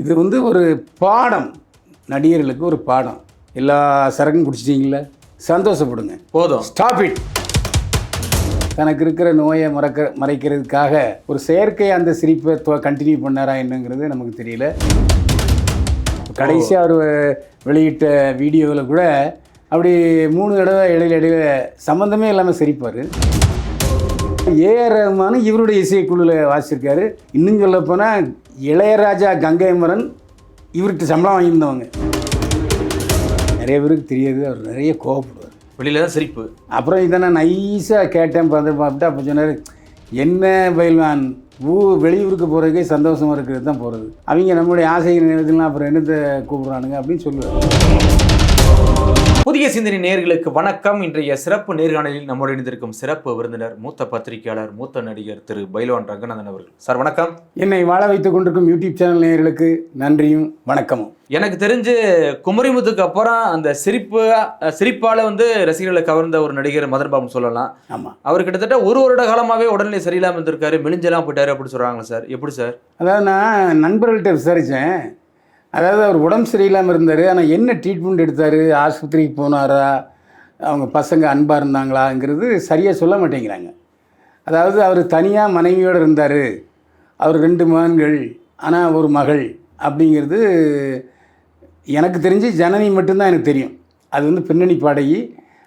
இது வந்து ஒரு பாடம். நடிகர்களுக்கு ஒரு பாடம். எல்லா சரக்கும் குடிச்சிட்டீங்களா சந்தோஷப்படுங்க. போதும். ஸ்டாப் இட் தனக்கு இருக்கிற நோயை மறக்க மறைக்கிறதுக்காக ஒரு செயற்கை அந்த சிரிப்பை கண்டினியூ பண்ணாரா என்னங்கிறது நமக்கு தெரியல. கடைசியாக அவர் வெளியிட்ட வீடியோவில் கூட அப்படி மூணு தடவை இடையில இடையில சம்மந்தமே இல்லாமல் சிரிப்பார். ஏஆர் ரஹ்மான் இவருடைய இசைக்குழுவில் வாசிச்சிருக்காரு. இன்னும் சொல்லப் போனால் இளையராஜா கங்கைமரன் இவர்கிட்ட சம்பளம் வாங்கியிருந்தவங்க. நிறைய பேருக்கு தெரியாது அவர் நிறைய கோவப்படுவார். வெளியில தான் சிரிப்பு. அப்புறம் இதை நான் நைஸாக கேட்டேன் பார்த்து பார்த்துட்டு அப்போ சொன்னார் என்ன பயில்வான்? ஊ வெளியூருக்கு போகிறதுக்கே சந்தோஷமாக இருக்கிறது தான் போகிறது அவங்க நம்மளுடைய ஆசைகள் நேரத்துலாம் அப்புறம் என்னத்தை கூப்பிட்றானுங்க? அப்படின்னு சொல்லுவார். புதிய சிந்தனை நேர்களுக்கு வணக்கம். இன்றைய சிறப்பு நேர்காணலில் நம்மோடு இணைந்திருக்கும் சிறப்பு விருந்தினர் மூத்த பத்திரிகையாளர் மூத்த நடிகர் திரு பைலவான் ரங்கநாதன் அவர்கள். சார் வணக்கம். என்னை வாழ வைத்துக் கொண்டிருக்கும் யூடியூப் சேனல் நேயர்களுக்கு நன்றியும் வணக்கமும். எனக்கு தெரிஞ்சு குமரிமுத்துக்கு அப்புறம் அந்த சிரிப்பு சிரிப்பால வந்து ரசிகர்களை கவர்ந்த ஒரு நடிகர் மதன் பாபு சொல்லலாம். ஆமாம் அவர் கிட்டத்தட்ட ஒரு வருட காலமாவே உடல்நிலை சரியில்லாம இருந்திருக்காரு மெலிஞ்செல்லாம் போயிட்டாரு அப்படின்னு சொல்றாங்களா சார். எப்படி சார்? அதாவது நான் நண்பர்கள்ட்ட விசாரித்தேன் அதாவது அவர் உடம்பு சரியில்லாமல் இருந்தார் ஆனால் என்ன ட்ரீட்மெண்ட் எடுத்தார் ஆஸ்பத்திரிக்கு போனாரா அவங்க பசங்க அன்பாக இருந்தாங்களாங்கிறது சரியாக சொல்ல மாட்டேங்கிறாங்க. அதாவது அவர் தனியாக மனைவியோடு இருந்தார் அவர் ரெண்டு மகன்கள் ஆனால் ஒரு மகள் அப்படிங்கிறது எனக்கு தெரிஞ்சு ஜனனி மட்டும்தான் எனக்கு தெரியும். அது வந்து பின்னணி பாடகி.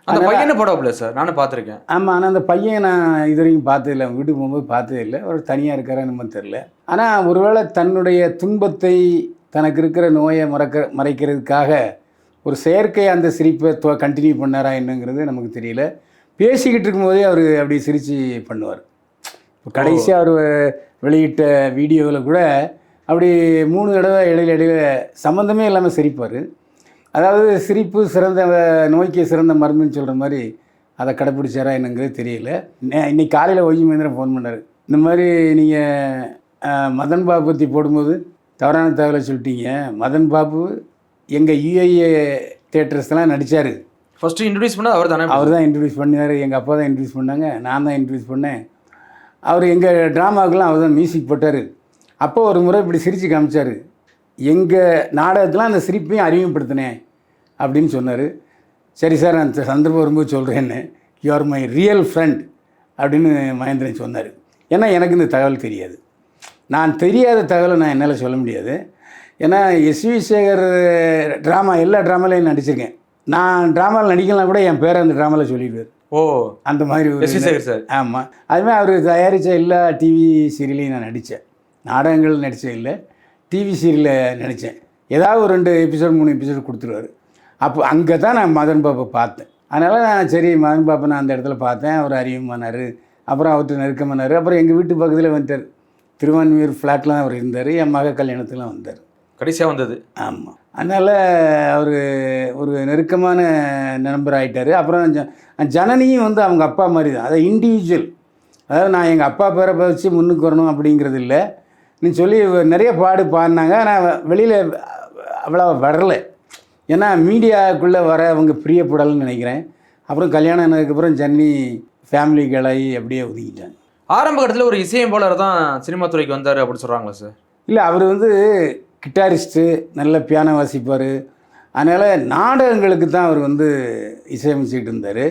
அந்த பையனை படவில்ல சார் நானும் பார்த்துருக்கேன். ஆமாம் ஆனால் அந்த பையன் நான் இது வரைக்கும் பார்த்ததில்லை அவங்க வீட்டுக்கு போகும்போது பார்த்ததே இல்லை அவர் தனியாக இருக்காரா என்னமோ தெரில ஆனால் ஒருவேளை தன்னுடைய துன்பத்தை தனக்கு இருக்கிற நோயை மறக்க மறைக்கிறதுக்காக ஒரு செயற்கை அந்த சிரிப்பை கண்டினியூ பண்ணாரா என்னங்கிறது நமக்கு தெரியல. பேசிக்கிட்டு இருக்கும்போதே அவர் அப்படி சிரித்து பண்ணுவார். இப்போ கடைசியாக அவர் வெளியிட்ட வீடியோவில் கூட அப்படி மூணு தடவை இடையில இடையில சம்மந்தமே இல்லாமல் சிரிப்பார். அதாவது சிரிப்பு சிறந்த நோய்க்கு சிறந்த மருந்துன்னு சொல்கிற மாதிரி அதை கடைப்பிடிச்சாரா என்னங்கிறது தெரியல. இன்னைக்கு காலையில் ஒய்ஜி மகேந்திரன் ஃபோன் பண்ணார். இந்த மாதிரி நீங்கள் மதன் பாபு பற்றி போடும்போது தவறான தகவலை சொல்லிட்டீங்க. மதன் பாபு எங்கள் யூஏஏ தேட்டர்ஸ்லாம் நடித்தார் ஃபர்ஸ்ட் இன்ட்ரடியூஸ் பண்ணது அவர் தானே அவர் தான் இன்ட்ரடியூஸ் பண்ணார். எங்கள் அப்பா தான் இன்ட்ரடியூஸ் பண்ணாங்க. நான் தான் இன்ட்ரடியூஸ் பண்ணேன். அவர் எங்கள் ட்ராமாவுக்கெல்லாம் அவர் தான் மியூசிக் போட்டார். அப்போ ஒரு முறை இப்படி சிரித்து காமிச்சார். எங்கள் நாடகத்தில் அந்த சிரிப்பையும் அறிமுகப்படுத்தினேன் அப்படின்னு சொன்னார். சரி சார் நான் சந்தர்ப்பம் வரும்போது சொல்கிறேன்னு you are my real friend அப்படின்னு மகேந்திரன் சொன்னார். ஏன்னா எனக்கு இந்த தகவல் தெரியாது. நான் தெரியாத தகவலை நான் என்னால் சொல்ல முடியாது. ஏன்னா எஸ்வி சேகர் ட்ராமா எல்லா ட்ராமாலையும் நடிச்சிருக்கேன். நான் ட்ராமாவில் நடிக்கலாம் கூட என் பேரை அந்த ட்ராமாவில் சொல்லிடுவார். ஓ அந்த மாதிரி ஒரு எஸ் வி சேகர் சார். ஆமாம் அதுமாதிரி அவர் தயாரித்த எல்லா டிவி சீரியலையும் நான் நடித்தேன் நாடகங்கள் நடித்தது இல்லை டிவி சீரியலில் நடித்தேன் ஏதாவது ஒரு ரெண்டு எபிசோட் மூணு எபிசோட் கொடுத்துருவாரு. அப்போ அங்கே தான் நான் மதன் பாப்பை பார்த்தேன். அதனால் நான் சரி மதன் பாப்பை நான் அந்த இடத்துல பார்த்தேன். அவர் அறிமுகமானார் அப்புறம் அவர்கிட்ட நெருக்கமானார். அப்புறம் எங்கள் வீட்டு பக்கத்தில் வந்துட்டார். திருவான்மியூர் ஃப்ளாட்லாம் அவர் இருந்தார் என் மக கல்யாணத்துலாம் வந்தார். கடைசியா வந்தது? ஆமாம் அதனால் அவர் ஒரு நெருக்கமான நண்பர் ஆயிட்டாரு. அப்புறம் ஜனனியும் வந்து அவங்க அப்பா மாதிரி தான் அதாவது இண்டிவிஜுவல் அதாவது நான் எங்கள் அப்பா பேரை வச்சு முன்னுக்கு வரணும் அப்படிங்கிறது இல்லை. நீ சொல்லி நிறைய பாடு பாடினாங்க. ஆனால் வெளியில் அவ்வளோ வரல. ஏன்னா மீடியாவுக்குள்ளே வர அவங்க பிரியப்படலைன்னு நினைக்கிறேன். அப்புறம் கல்யாணம் ஆனதுக்கப்புறம் ஜன்னி ஃபேமிலி கிளாயி அப்படியே ஒதுக்கிட்டாங்க. ஆரம்ப கட்டத்தில் ஒரு இசையமைப்பாளர் தான் சினிமா துறைக்கு வந்தார் அப்படின்னு சொல்றாங்களா சார்? இல்லை அவர் வந்து கிட்டாரிஸ்ட்டு நல்ல பியானோ வாசிப்பார். அதனால் நாடகங்களுக்கு தான் அவர் வந்து இசையமைச்சிக்கிட்டு இருந்தார்.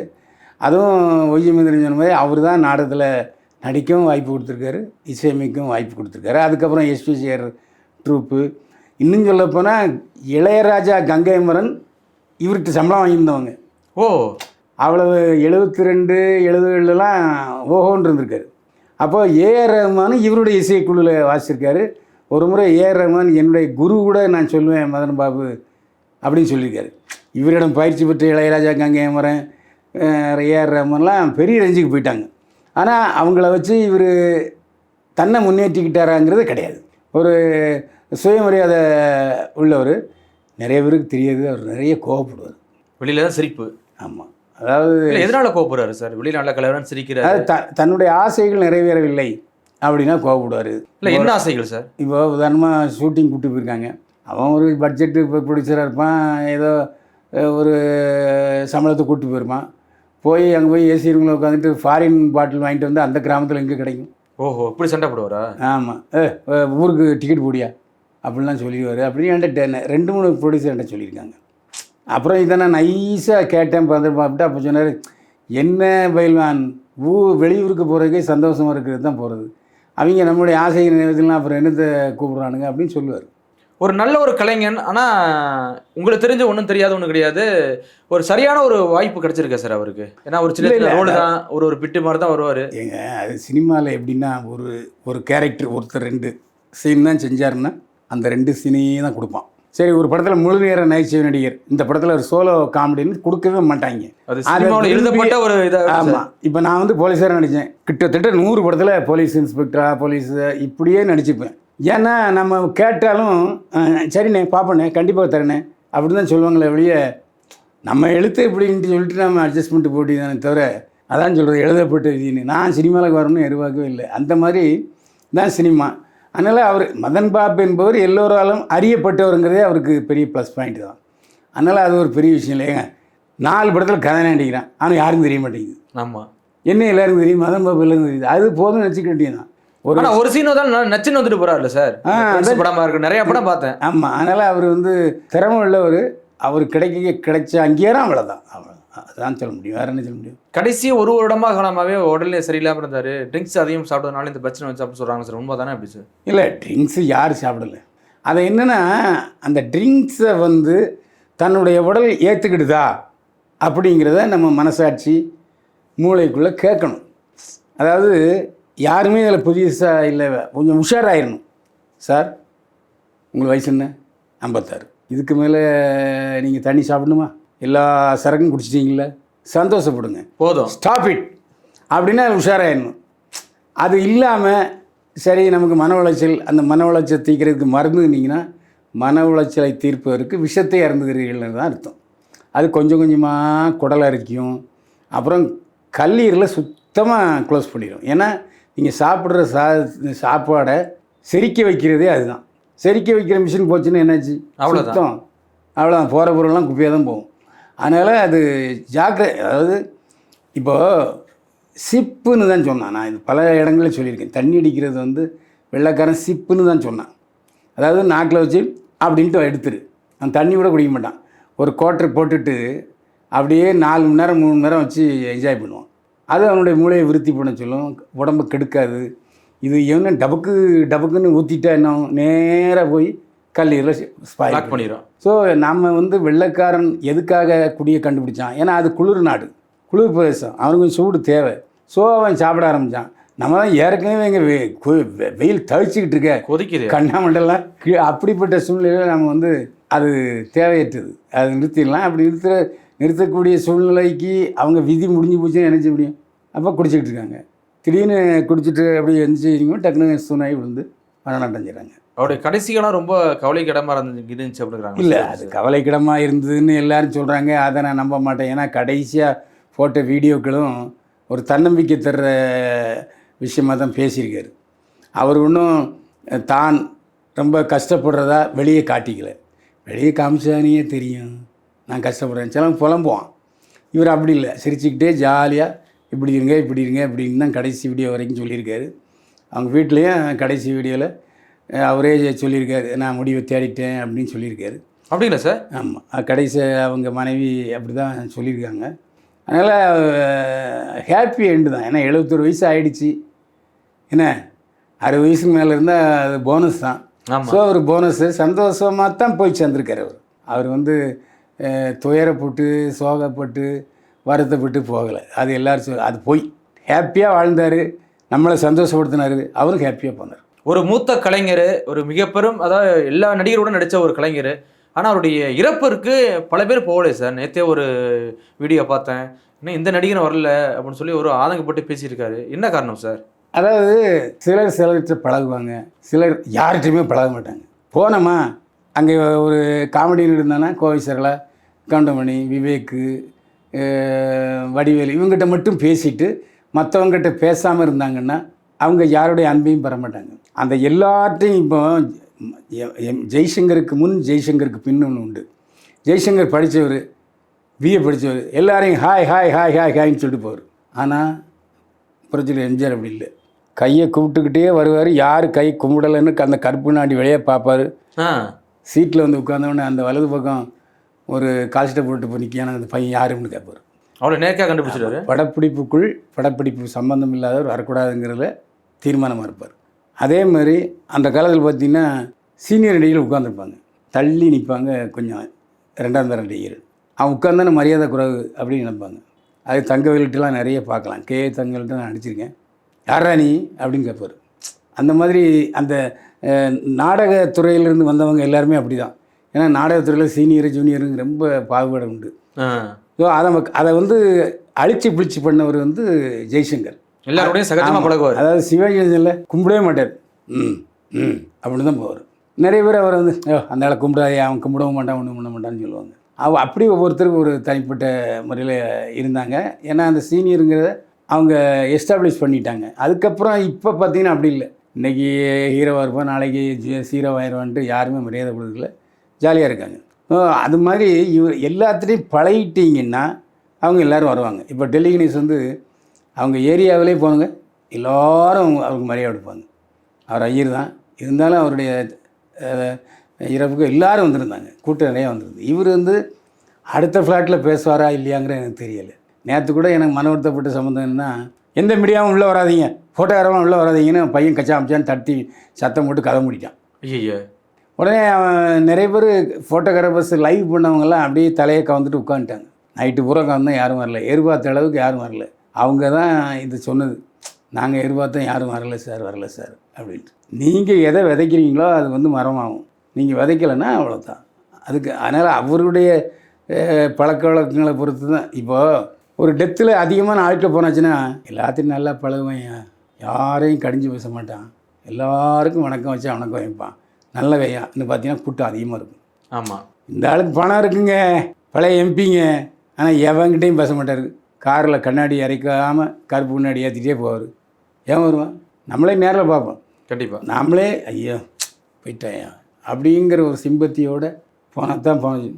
அதுவும் ஒய்யமேந்திரன் சொன்ன மாதிரி அவர் தான் நாடகத்தில் நடிக்கவும் வாய்ப்பு கொடுத்துருக்காரு இசையமைக்கவும் வாய்ப்பு கொடுத்துருக்காரு. அதுக்கப்புறம் எஸ்பி சேர் ட்ரூப்பு. இன்னும் சொல்லப்போனால் இளையராஜா கங்கைமரன் இவர்கிட்ட சம்பளம் வாங்கியிருந்தவங்க. ஓ. அவ்வளவு எழுபத்தி ரெண்டு எழுபதுலாம் ஓஹோன்னு இருந்திருக்காரு. அப்போ ஏஆர் ரஹ்மான் இவருடைய இசைக்குழுவில் வாசிச்சிருக்காரு. ஒரு முறை ஏஆர் ரஹ்மான் என்னுடைய குரு கூட நான் சொல்லுவேன் மதன் பாபு அப்படின்னு சொல்லியிருக்காரு. இவரிடம் பயிற்சி பெற்ற இளையராஜா கங்கையமரன் ஏஆர் ரஹ்மான்லாம் பெரிய ரேஞ்சுக்கு போயிட்டாங்க. ஆனால் அவங்கள வச்சு இவர் தன்னை முன்னேற்றிக்கிட்டாராங்கிறது கிடையாது. ஒரு சுயமரியாதை உள்ளவர். நிறைய பேருக்கு தெரியாது அவர் நிறைய கோவப்படுவார். வெளியில தான் சிரிப்பு. ஆமாம் அதாவது எதனால கோவப்படுறாரு சார்? வெளியில நல்ல கலவரன் சிரிக்கிறாரு த தன்னுடைய ஆசைகள் நிறைவேறவில்லை அப்படின்னா கோவப்படுவார். இல்ல என்ன ஆசைகள் சார்? இப்போ உதாரணமாக ஷூட்டிங் கூப்பிட்டு போயிருக்காங்க. அவன் ஒரு பட்ஜெட்டு இப்போ ப்ரொடியூசராக இருப்பான் ஏதோ ஒரு சம்பளத்தை கூப்பிட்டு போயிருப்பான். போய் அங்கே போய் ஏசி ரூமில் உட்காந்துட்டு ஃபாரின் பாட்டில் வாங்கிட்டு வந்து அந்த கிராமத்தில் எங்கே கிடைக்கும்? ஓஹோ இப்படி சண்டை போடுவாரா? ஆமாம் ஏ ஊருக்கு டிக்கெட் போடியா? அப்படிலாம் சொல்லிடுவார். அப்படின்னு என்கிட்ட ரெண்டு மூணு ப்ரொடியூசர் என்கிட்ட சொல்லியிருக்காங்க. அப்புறம் இதை நான் நைஸாக கேட்டேன் பார்த்து பார்த்துட்டு அப்போ சொன்னார் என்ன பயில்வான்? ஊ வெளியூருக்கு போகிறதுக்கே சந்தோஷமாக இருக்கிறது தான் போகிறது அவங்க நம்மளுடைய ஆசை நேரத்துலாம் அப்புறம் என்னத்தை கூப்பிட்றானுங்க? அப்படின்னு சொல்லுவார். ஒரு நல்ல ஒரு கலைஞன் ஆனா உங்களுக்கு தெரிஞ்ச ஒன்றும் தெரியாத ஒன்றும் கிடையாது. ஒரு சரியான ஒரு வாய்ப்பு கிடைச்சிருக்கா சார் அவருக்கு? ஏன்னா ஒரு சின்ன ரோடு தான் ஒரு ஒரு பிட்டு மாதிரி தான் வருவார். ஏங்க அது சினிமாவில் எப்படின்னா ஒரு ஒரு கேரக்டர் ஒருத்தர் ரெண்டு சீன் தான் செஞ்சாருன்னா அந்த ரெண்டு சீனையும் தான் கொடுப்பான். சரி ஒரு படத்தில் முழு நேர நகைச்சுவை நடிகர். இந்த படத்தில் ஒரு சோலோ காமெடின்னு கொடுக்கவே மாட்டாங்க. எழுதப்பட்ட ஒரு இதாக ஆமாம் இப்போ நான் வந்து போலீஸாக நடித்தேன் கிட்டத்தட்ட நூறு படத்தில் போலீஸ் இன்ஸ்பெக்டரா போலீஸ் இப்படியே நடிச்சுப்பேன். ஏன்னா நம்ம கேட்டாலும் சரிண்ணே பார்ப்பண்ணே கண்டிப்பாக தரேனே அப்படின்னு தான் சொல்லுவாங்களே வெளிய நம்ம எழுத்து இப்படின்ட்டு சொல்லிட்டு நம்ம அட்ஜஸ்ட்மெண்ட் போட்டி தானே தவிர அதான் சொல்கிறது எழுதப்பட்ட விதின்னு நான் சினிமாவுக்கு வரணும்னு எதிர்பார்க்கவே இல்லை. அந்த மாதிரி தான் சினிமா. அதனால் அவர் மதன் பாப் என்பவர் எல்லோராலும் அறியப்பட்டவருங்கிறதே அவருக்கு பெரிய ப்ளஸ் பாயிண்ட் தான். அதனால் அது ஒரு பெரிய விஷயம் இல்லைங்க. நாலு படத்தில் கதை நடிக்கிறான். ஆனால் யாருக்கும் தெரிய மாட்டேங்குது. ஆமா. என்ன எல்லாருக்கும் தெரியும்? மதன் பாபு எல்லாருக்கும் தெரியுது. அது போதும் நினச்சிக்க வேண்டியதான் ஒரு ஒரு சீன் தான் நச்சுன்னு வந்துட்டு போறாருல்ல சார் ஆ, Friends அதான். படமா இருக்கு நிறைய படம் பார்த்தேன். ஆமாம் அதனால் அவர் வந்து திறமை உள்ளவர். அவர் கிடைக்க கிடைச்ச அங்கீகாரம் அவ்வளோதான் அவ்வளோ அதான் சொல்ல முடியும். வேறு என்ன சொல்ல முடியும்? கடைசி ஒரு வருடமா காலமாவே உடல்நிலை சரியில்லாம இருந்தாரு. ட்ரிங்க்ஸ் அதிகம் சாப்பிட்டதுனால இந்த பிரச்சனை வந்து அப்படின்னு சொல்றாங்க சார். உண்மை தானே அப்படி சார்? இல்லை ட்ரிங்க்ஸு யார் சாப்பிடல. அதை என்னென்னா அந்த ட்ரிங்க்ஸை வந்து தன்னுடைய உடல் ஏற்றுக்கிடுதா அப்படிங்கிறத நம்ம மனசாட்சி மூளைக்குள்ளே கேட்கணும். அதாவது யாருமே இதில் புதுசாக இல்லை கொஞ்சம் உஷாராயிடணும் சார் உங்களுக்கு வயசு என்ன? ஐம்பத்தாறு. இதுக்கு மேலே நீங்கள் தண்ணி சாப்பிடணுமா? எல்லா சரக்கும் குடிச்சிட்டீங்களா சந்தோஷப்படுங்க. போதும். ஸ்டாப் இட் அப்படின்னா உஷாராயிடணும். அது இல்லாமல் சரி நமக்கு மன உளைச்சல் அந்த மன உளைச்சல் தீர்க்கிறதுக்கு மருந்துனீங்கன்னா மன உளைச்சலை தீர்ப்பதற்கு விஷத்தை அருந்துகிறீர்கள்னு தான் அர்த்தம். அது கொஞ்சம் கொஞ்சமாக குடலை அரிக்கும். அப்புறம் கல்லீரலை சுத்தமாக க்ளோஸ் பண்ணிடும். ஏன்னா நீங்கள் சாப்பிட்ற சா சாப்பாடை செரிக்க வைக்கிறதே அதுதான். செரிக்க வைக்கிற மிஷின் போச்சுன்னா என்னாச்சு? அவ்வளவுதான். சுத்தம். அவ்வளோதான் போகிற பொருள்லாம் குப்பையாக தான் போகும். அதனால் அது ஜாக்கிர அதாவது இப்போ சிப்புன்னு தான் சொன்னான். நான் இது பல இடங்களில் சொல்லியிருக்கேன். தண்ணி அடிக்கிறது வந்து வெள்ளைக்காரன் சிப்புன்னு தான் சொன்னான். அதாவது நாக்கில் வச்சு அப்படின்ட்டு எடுத்துரு. அந்த தண்ணி கூட குடிக்க மாட்டான். ஒரு கோட்டர் போட்டுட்டு அப்படியே நாலு மணி நேரம் மூணு மணி நேரம் வச்சு என்ஜாய் பண்ணுவான். அது அவனுடைய மூளையை விருத்தி பண்ண சொல்லும். உடம்பு கெடுக்காது. இது என்ன டபக்கு டபக்குன்னு ஊற்றிட்டா என்ன நேராக போய் கல்லீரல் ஸ்பாயில் பண்ணிடும் ஸோ நம்ம வந்து வெள்ளைக்காரன் எதுக்காக குடியை கண்டுபிடிச்சான்? ஏன்னா அது குளிர் நாடு. குளிர் பிரதேசம். அவனுக்கு கொஞ்சம் சூடு தேவை. ஸோ அவன் சாப்பிட ஆரம்பித்தான் நம்ம தான் ஏற்கனவே இங்கே வெயில் தவிச்சிக்கிட்டு இருக்க. கொதிக்குது. கண்ணாமண்டெல்லாம் கீழே அப்படிப்பட்ட சூழ்நிலையில் நம்ம வந்து அது தேவையற்றது. அது நிறுத்திடலாம். அப்படி நிறுத்துற நிறுத்தக்கூடிய சூழ்நிலைக்கு அவங்க விதி முடிஞ்சு போச்சுன்னு நினைச்ச முடியும்? அப்போ குடிச்சிக்கிட்டு இருக்காங்க. திடீர்னு குடிச்சிட்டு அப்படி எந்திரிச்சிங்க டக்குனு சுனாய் விழுந்து. மரணம் அடைஞ்சிடறாங்க அவருடைய கடைசி காலம் ரொம்ப கவலைக்கிடமா இருந்து இருந்துச்சு அப்படிங்கிறாங்க இல்லை அது கவலைக்கிடமாக இருந்ததுன்னு எல்லாரும் சொல்கிறாங்க அதை நான் நம்ப மாட்டேன். ஏன்னா கடைசியாக போட்ட வீடியோக்களும் ஒரு தன்னம்பிக்கை தர்ற விஷயமாக தான் பேசியிருக்காரு. அவர் ஒன்றும் தான் ரொம்ப கஷ்டப்படுறதா வெளியே காட்டிக்கல. வெளியே காமிச்சானியே தெரியும். நான் கஷ்டப்படுறேன். சிலவன் புலம்புவான். இவர் அப்படி இல்லை. சிரிச்சுக்கிட்டே ஜாலியாக இப்படி இருங்க இப்படி இருங்க இப்படின்னு தான் கடைசி வீடியோ வரைக்கும் சொல்லியிருக்காரு. அவங்க வீட்லேயும் கடைசி வீடியோவில் அவரே சொல்லியிருக்காரு. நான் முடிவை தேடிட்டேன் அப்படின்னு சொல்லியிருக்காரு. அப்படிங்களா சார்? ஆமாம் கடைசி அவங்க மனைவி அப்படி தான் சொல்லியிருக்காங்க. அதனால் ஹாப்பி எண்டு தான். ஏன்னா எழுபத்தொரு வயசு ஆயிடுச்சு. என்ன? அறுபது வயசுக்கு மேலே இருந்தால் அது போனஸ் தான். ஸோ அவர் போனஸு சந்தோஷமாக தான் போய் சேர்ந்துருக்காரு அவர். அவர் வந்து துயரப்பட்டு சோகப்பட்டு வருத்தப்பட்டு போகலை. அது எல்லாரும் அது போய். ஹாப்பியாக வாழ்ந்தார். நம்மளை சந்தோஷப்படுத்தினார். அவரும் ஹாப்பியாக போனார். ஒரு மூத்த கலைஞர் ஒரு மிகப்பெரும் அதாவது எல்லா நடிகரோட நடித்த ஒரு கலைஞர். ஆனால் அவருடைய இறப்பிற்கு பல பேர் போகலை சார். நேற்றே ஒரு வீடியோ பார்த்தேன். இன்னும் இந்த நடிகர் வரல அப்படின்னு சொல்லி ஒரு ஆதங்கப்பட்டு பேசியிருக்காரு. என்ன காரணம் சார்? அதாவது சிலர் சிலர்கிட்ட பழகுவாங்க. சிலர் யார்கிட்டையுமே பழக மாட்டாங்க. போனோமா அங்கே ஒரு காமெடியில் இருந்தானா கோவை சரளா கவுண்டமணி விவேக்கு வடிவேலு இவங்ககிட்ட மட்டும் பேசிட்டு மற்றவங்ககிட்ட பேசாமல் இருந்தாங்கன்னா அவங்க யாருடைய அன்பையும் பெற மாட்டாங்க. அந்த எல்லார்ட்டையும் இப்போ ஜெய்சங்கருக்கு முன் ஜெய்சங்கருக்கு பின் ஒன்று உண்டு. ஜெய்சங்கர் படித்தவர் பிஏ படித்தவர் எல்லாரையும் ஹாய் ஹாய் ஹாய் ஹாய் ஹாய்ன்னு சொல்லிட்டு போவார். ஆனால் புரட்சியில் எம்ஜிஆர் அப்படி இல்லை. கையை கும்பிட்டுக்கிட்டே வருவார். யார் கை கும்பிடலைன்னு அந்த கருப்பு நாடி வெளியே பார்ப்பாரு சீட்டில் வந்து உட்காந்தவொடனே அந்த வலது பக்கம் ஒரு கால்ஸ்டை போட்டு போய் நிற்கான அந்த பையன் யாருன்னு கேட்பார் அவ்வளோ நேர்க்காக கண்டுபிடிச்சிட்டாரு படப்பிடிப்புக்குள் படப்பிடிப்பு சம்பந்தம் இல்லாதவர் வரக்கூடாதுங்கிறதுல தீர்மானமாக இருப்பார். அதே மாதிரி அந்த காலத்தில் பார்த்தீங்கன்னா சீனியர் நடிகர்கள் உட்காந்துருப்பாங்க தள்ளி நிற்பாங்க கொஞ்சம் ரெண்டாம் தர நடிகர் அவன் உட்காந்தானே மரியாதை குறைவு அப்படின்னு நினைப்பாங்க. அது தங்கவேலுட்டெலாம் நிறைய பார்க்கலாம். கே தங்கவேல்கிட்ட நான் நடிச்சிருக்கேன். யாரா நீ? அப்படின்னு கேட்பார். அந்த மாதிரி அந்த நாடகத்துறையிலேருந்து வந்தவங்க எல்லாருமே அப்படி தான் ஏன்னா நாடகத்துறையில் சீனியர் ஜூனியருங்க ரொம்ப பாகுபாடு உண்டு. ஸோ அதை அதை வந்து அழிச்சு பிடிச்சி பண்ணவர் வந்து ஜெய்சங்கர். எல்லாரோடையும் சகஜமா ஆமா. பழகுவார். அதாவது சிவாஜியில் கும்பிடவே மாட்டார். ம் ம் அப்படின்னு தான் போவார். நிறைய பேர் அவர் வந்து "ஐயோ, அந்த ஆளை கும்பிடாதே அவன் கும்பிடவும் மாட்டான் ஒன்றும் பண்ண மாட்டான்னு சொல்லுவாங்க. அவ அப்படி ஒவ்வொருத்தருக்கும் ஒரு தனிப்பட்ட முறையில் இருந்தாங்க. ஏன்னா அந்த சீனியருங்கிறத அவங்க எஸ்டாப்ளிஷ் பண்ணிட்டாங்க. அதுக்கப்புறம் இப்போ பார்த்தீங்கன்னா அப்படி இல்லை. இன்றைக்கி ஹீரோவாக இருப்பான் நாளைக்கு ஹீரோவாயிருவான்ட்டு யாருமே மரியாதை கொடுக்கல. ஜாலியாக இருக்காங்க. அது மாதிரி இவர் எல்லாத்துலேயும் பழகிட்டீங்கன்னா அவங்க எல்லோரும் வருவாங்க. இப்போ டெல்லி கணேஷ் வந்து அவங்க ஏரியாவிலே போனாங்க எல்லாரும் அவருக்கு மரியாதை கொடுப்பாங்க அவர் ஐயர் தான். இருந்தாலும் அவருடைய இறப்புக்கு எல்லாரும் வந்திருந்தாங்க. கூட்டம் நிறையா வந்திருந்தது. இவர் வந்து அடுத்த ஃப்ளாட்டில் பேசுவாரா இல்லையாங்கிற எனக்கு தெரியலை. நேற்று கூட எனக்கு மன வருத்தப்பட்ட சம்மந்தம் என்னன்னா எந்த மீடியாவும் உள்ளே வராதீங்க. ஃபோட்டோகிராஃபும் உள்ளே வராதீங்கன்னு பையன் கச்சா அமைச்சான்னு தட்டி சத்தம் போட்டு கதை முடிட்டான். ஐயோ உடனே அவன் நிறைய பேர் ஃபோட்டோகிராஃபர்ஸ் லைவ் பண்ணவங்கெல்லாம் அப்படியே தலையை கவுந்துட்டு உட்காந்துட்டாங்க. நைட்டு பூரா கவர்ந்தா யாரும் வரல. எதிர்பார்த்த அளவுக்கு யாரும் வரல. அவங்க தான் இது சொன்னது. நாங்கள் எதிர்பார்த்தோம் யாரும் வரல சார் வரல சார் அப்படின்ட்டு. நீங்கள் எதை விதைக்கிறீங்களோ அது வந்து மரமாகும். நீங்கள் விதைக்கலைன்னா அவ்வளோதான் அதுக்கு அதனால் அவருடைய பழக்க வழக்கங்களை பொறுத்து தான். இப்போது ஒரு டெத்தில் அதிகமான ஆட்கள் போனாச்சுன்னா எல்லாத்தையும் நல்லா பழகுவேன். யாரையும் கடிஞ்சு பேச மாட்டான். எல்லாருக்கும் வணக்கம் வச்சா வணக்கம் வைப்பான். நல்ல வையான்னு பார்த்தீங்கன்னா கூட்டம் அதிகமாக இருக்கும். ஆமா. இந்த ஆளுக்கு பணம் இருக்குங்க. பழைய எம்பிங்க. ஆனால் எவங்கிட்டையும் பேச மாட்டார். காரில் கண்ணாடி இறைக்காமல் கருப்பு முன்னாடி ஏற்றிட்டே போவார். ஏன் வருவான் நம்மளே நேரில் பார்ப்போம். கண்டிப்பா. நாமளே ஐயோ போயிட்டாயா? அப்படிங்கிற ஒரு சிம்பத்தியோட போனால் தான் போனது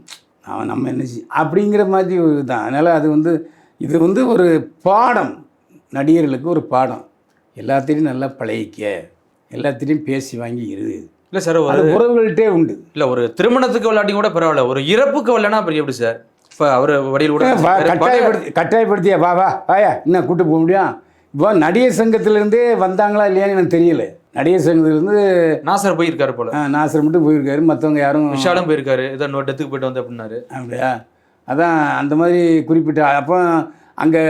அவன் நம்ம என்ன அப்படிங்கிற மாதிரி ஒரு தான் அதனால் அது வந்து இது வந்து ஒரு பாடம். நடிகர்களுக்கு ஒரு பாடம். எல்லாத்தையும் நல்லா பழகிக்க. எல்லாத்தையும் பேசி வாங்கி இரு. இல்ல சார் ஒரு அது உறவுகள்கிட்டே உண்டு. இல்ல ஒரு திருமணத்துக்கு விளையாட்டி கூட பரவாயில்ல. ஒரு இறப்புக்கு வரலன்னா அப்புறம் எப்படி சார்? அவரு வடியில் கூட கட்டாயப்படுத்தி கட்டாயப்படுத்தியா? வா வா வாயா. என்ன கூட்டு போக முடியும்? இப்போ நடிகர் சங்கத்திலேருந்தே வந்தாங்களா இல்லையான்னு எனக்கு தெரியல. நடிகர் சங்கத்திலேருந்து நாசர் போயிருக்காரு போல. நாசர் மட்டும் போயிருக்காரு. மற்றவங்க யாரும் விஷாலும் போயிருக்காரு. ஏதோ இன்னொரு டெத்துக்கு போயிட்டு வந்து அப்படின்னாரு. அப்படியா? அதான் அந்த மாதிரி குறிப்பிட்ட அப்போ அங்கே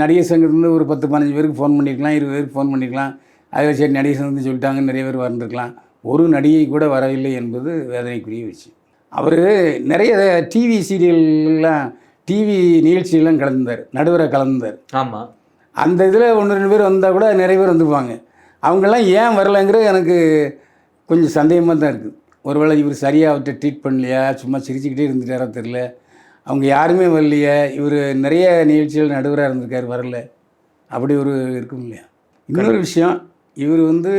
நடிகர் சங்கத்துலேருந்து ஒரு பத்து பதினஞ்சு பேருக்கு ஃபோன் பண்ணியிருக்கலாம் இருபது பேருக்கு ஃபோன் பண்ணியிருக்கலாம் அதில் சரி நடிகர் சங்கத்து சொல்லிட்டாங்க நிறைய பேர் வந்திருக்கலாம். ஒரு நடிகை கூட வரவில்லை என்பது வேதனைக்குரிய விஷயம். அவர் நிறைய டிவி சீரியல்லாம் டிவி நிகழ்ச்சியெல்லாம் கலந்தார் நடுவரை கலந்தார். ஆமா. அந்த இதில் ஒன்று ரெண்டு பேர் வந்தால் கூட நிறைய பேர் வந்துருப்பாங்க அவங்கெல்லாம் ஏன் வரலைங்கிறது எனக்கு கொஞ்சம் சந்தேகமாக தான் இருக்குது. ஒருவேளை இவர் சரியாக அவர்கிட்ட ட்ரீட் பண்ணலையா? சும்மா சிரிச்சுக்கிட்டே இருந்துட்டாரா தெரில அவங்க யாருமே வரலையே. இவர் நிறைய நிகழ்ச்சிகள் நடுவராக இருந்திருக்காரு வரல. அப்படி ஒரு இருக்கும் இல்லையா? இன்னொரு விஷயம் இவர் வந்து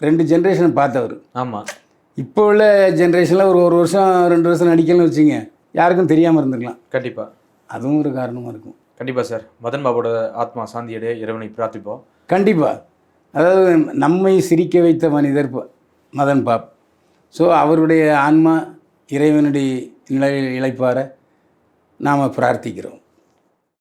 ரெண்டு ஜென்ரேஷன் பார்த்தவர். ஆமா. இப்போ உள்ள ஜென்ரேஷனில் ஒரு ஒரு வருஷம் ரெண்டு வருஷம் நடிக்கலன்னு வச்சுங்க யாருக்கும் தெரியாமல் இருந்திருக்கலாம். கண்டிப்பா. அதுவும் ஒரு காரணமாக இருக்கும். கண்டிப்பா சார். மதன் பாபோட ஆத்மா சாந்தியடைய இறைவனை பிரார்த்திப்போம். கண்டிப்பாக அதாவது நம்மை சிரிக்க வைத்த மனிதர் மதன் பாப். ஸோ அவருடைய ஆன்மா இறைவனுடைய நிலையில் இழைப்பார நாம் பிரார்த்திக்கிறோம்.